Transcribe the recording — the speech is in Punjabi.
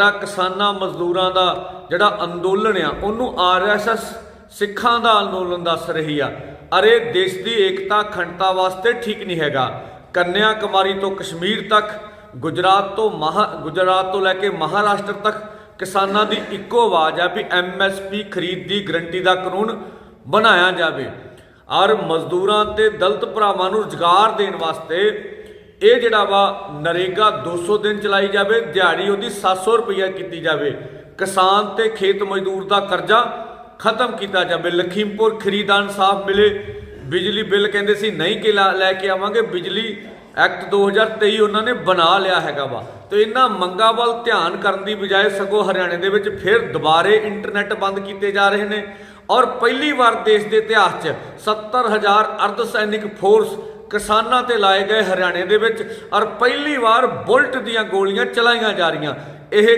ਜਿਹੜਾ ਕਿਸਾਨਾਂ ਮਜ਼ਦੂਰਾਂ ਦਾ ਜਿਹੜਾ ਅੰਦੋਲਨ ਆ, ਉਹਨੂੰ ਆਰਐਸਐਸ ਸਿੱਖਾਂ ਦਾ ਅੰਦੋਲਨ ਦੱਸ ਰਹੀ ਆ। ਅਰੇ ਦੇਸ਼ ਦੀ ਏਕਤਾ ਅਖੰਡਤਾ ਵਾਸਤੇ ਠੀਕ ਨਹੀਂ ਹੈਗਾ। ਕੰਨਿਆ ਕੁਮਾਰੀ ਤੋਂ ਕਸ਼ਮੀਰ ਤੱਕ, ਗੁਜਰਾਤ ਤੋਂ ਮਹਾ, ਗੁਜਰਾਤ ਤੋਂ ਲੈ ਕੇ ਮਹਾਰਾਸ਼ਟਰ ਤੱਕ ਕਿਸਾਨਾਂ ਦੀ ਇੱਕੋ ਆਵਾਜ਼ ਆ ਵੀ ਐਮਐਸਪੀ ਖਰੀਦ ਦੀ ਗਰੰਟੀ ਦਾ ਕਾਨੂੰਨ ਬਣਾਇਆ ਜਾਵੇ। ਔਰ ਮਜ਼ਦੂਰਾਂ ਤੇ ਦਲਤ ਭਰਾਵਾਂ ਨੂੰ ਰੁਜ਼ਗਾਰ ਦੇਣ ਵਾਸਤੇ ਇਹ ਜਿਹੜਾ ਵਾ ਨਰੇਗਾ 200 ਦਿਨ ਚਲਾਈ ਜਾਵੇ, ਦਿਹਾੜੀ ਉਹਦੀ 700 ਰੁਪਈਆ ਕੀਤੀ ਜਾਵੇ। ਕਿਸਾਨ ਤੇ ਖੇਤ ਮਜ਼ਦੂਰ ਦਾ ਕਰਜ਼ਾ ਖਤਮ ਕੀਤਾ ਜਾਵੇ। ਲਖੀਮਪੁਰ ਖਰੀਦਾਨ ਇਨਸਾਫ ਮਿਲੇ। ਬਿਜਲੀ ਬਿੱਲ ਕਹਿੰਦੇ ਸੀ, ਨਹੀਂ ਕਿ ਲਾ- ਲੈ ਕੇ ਆਵਾਂਗੇ, ਬਿਜਲੀ ਐਕਟ 2023 ਉਹਨਾਂ ਨੇ ਬਣਾ ਲਿਆ ਹੈਗਾ ਵਾ। ਤੇ ਇਹਨਾਂ ਮੰਗਾਂ ਵੱਲ ਧਿਆਨ ਕਰਨ ਦੀ ਬਜਾਏ ਸਗੋਂ ਹਰਿਆਣੇ ਦੇ ਵਿੱਚ ਫਿਰ ਦੁਬਾਰੇ ਇੰਟਰਨੈਟ ਬੰਦ ਕੀਤੇ ਜਾ ਰਹੇ ਨੇ। ਔਰ ਪਹਿਲੀ ਵਾਰ ਦੇਸ਼ ਦੇ ਇਤਿਹਾਸ 'ਚ 70000 ਅਰਧ ਸੈਨਿਕ ਫੋਰਸ ਕਿਸਾਨਾਂ ਤੇ ਲਾਏ ਗਏ ਹਰਿਆਣੇ ਦੇ ਵਿੱਚ ਔਰ ਪਹਿਲੀ ਵਾਰ ਬੁਲਟ ਦੀਆਂ ਗੋਲੀਆਂ ਚਲਾਈਆਂ ਜਾ ਰਹੀਆਂ। ਇਹ